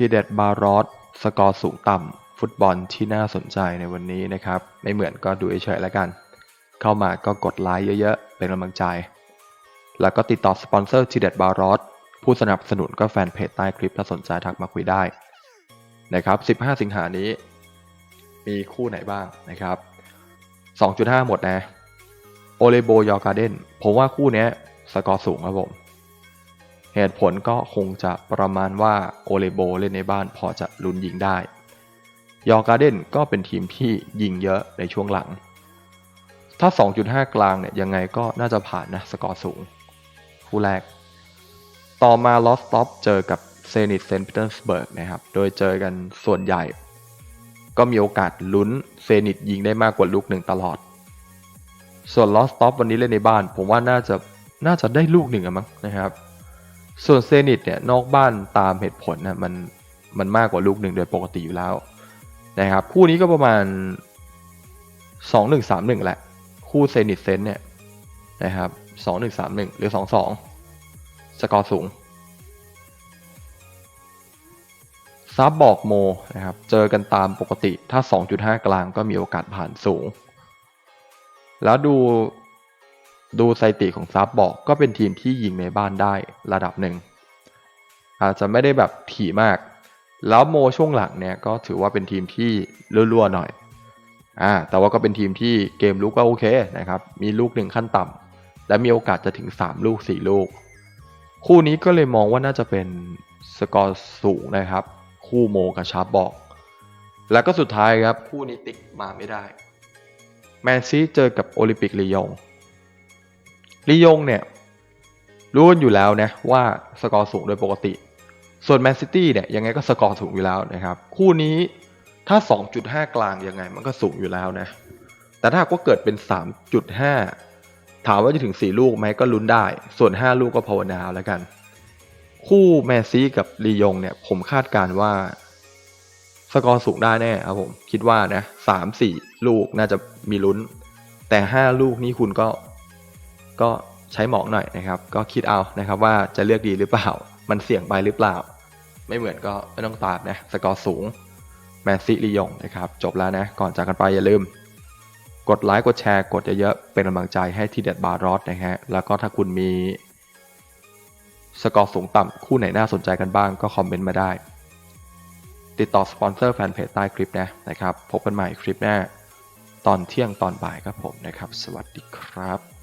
ทีเด็ดบารอสสกอร์สูงต่ำ ฟุตบอลที่น่าสนใจในวันนี้นะครับ ไม่เหมือนก็ดูเฉยๆแล้วกัน เข้ามาก็กดไลค์เยอะๆ เป็นกำลังใจ แล้วก็ติดต่อสปอนเซอร์ทีเด็ดบารอสผู้สนับสนุนก็แฟนเพจใต้คลิปถ้าสนใจทักมาคุยได้นะครับ 15 สิงหานี้ มีคู่ไหนบ้างนะครับ 2.5 หมดนะโอเลโบยอการ์เดนผมว่าคู่นี้สกอร์สูงครับผม เหตุผลก็คงจะประมาณว่าโอเลโบเล่นในบ้านพอจะลุ้นยิงได้ ยอการ์เดนก็เป็นทีมที่ยิงเยอะในช่วงหลัง ถ้า 2.5 กลางเนี่ยยังไงก็น่าจะผ่านนะสกอร์สูง คู่แรก ต่อมาลอสต็อปเจอกับเซนิตเซนต์ปีเตอร์สเบิร์กนะครับ โดยเจอกันส่วนใหญ่ ก็มีโอกาสลุ้นเซนิตยิงได้มากกว่าลูกหนึ่งตลอด ส่วนลอสต็อปวันนี้เล่นในบ้าน ผมว่าน่าจะน่าจะได้ลูกหนึ่งอะมั้งนะครับ ส่วนเซนิตเนี่ยนอกบ้านตามเหตุผลนะมันมันมากกว่าลูกหนึ่งโดยปกติอยู่แล้วนะครับคู่นี้ก็ประมาณ 2 1 3 1 แหละ คู่เซนิตเซนเนี่ยนะครับ2 1 3 1 หรือ 2 2 สกอร์สูงซับบอกโมนะครับเจอกันตามปกติถ้า 2.5 กลางก็มีโอกาสผ่านสูง แล้วดู ดูสถิติของซับบอกก็เป็นทีมที่ยิงในบ้านได้ระดับหนึ่ง อาจจะไม่ได้แบบถี่มาก แล้วโมช่วงหลังเนี่ยก็ถือว่าเป็นทีมที่รั่วๆหน่อยอ่าแต่ว่าก็เป็นทีมที่เกมลุกก็โอเคนะครับ มีลูกหนึ่งขั้นต่ำและมีโอกาสจะถึง 3 ลูก 4 ลูก คู่นี้ก็เลยมองว่าน่าจะเป็นสกอร์สูงนะครับ คู่โมกับชาร์ปบอก แล้วก็สุดท้ายครับ คู่นี้ติ๊กมาไม่ได้ แมนซีเจอกับโอลิมปิกลียง ลียงเนี่ยรู้กันอยู่แล้วนะว่าสกอร์สูงโดยปกติ ส่วนแมนซิตี้เนี่ยยังไงก็สกอร์สูงอยู่แล้วนะครับ คู่นี้ถ้า 2.5 กลางยังไงมันก็สูงอยู่แล้วนะ แต่ถ้ากว่าเกิดเป็น 3.5 ถามว่าจะถึง 4 ลูกไหมก็ลุ้นได้ ส่วน 5 ลูกก็ภาวนาแล้วกัน คู่แมนซีกับลียงเนี่ยผมคาดการว่าสกอร์สูงได้แน่ครับผม คิดว่านะสามสี่ลูกน่าจะมีลุ้น แต่ห้าลูกนี้คุณก็ ก็ใช้หมองหน่อยนะครับ ก็คิดเอานะครับว่าจะเลือกดีหรือเปล่า มันเสี่ยงไปหรือเปล่า ไม่เหมือนก็ไม่ต้องตามนะสกอร์สูงแมนซีลียงนะครับจบแล้วนะก่อนจากกันไปอย่าลืม กดไลค์กดแชร์กดเยอะๆเป็นกำลังใจให้ทีเด็ดบาร์รอสนะฮะแล้วก็ถ้าคุณมีสกอร์สูงต่ำคู่ไหนน่าสนใจกันบ้างก็คอมเมนต์มาได้ ติดต่อสปอนเซอร์แฟนเพจใต้คลิปนะนะครับ พบกันใหม่คลิปหน้า ตอนเที่ยงตอนบ่ายครับผมนะครับ สวัสดีครับ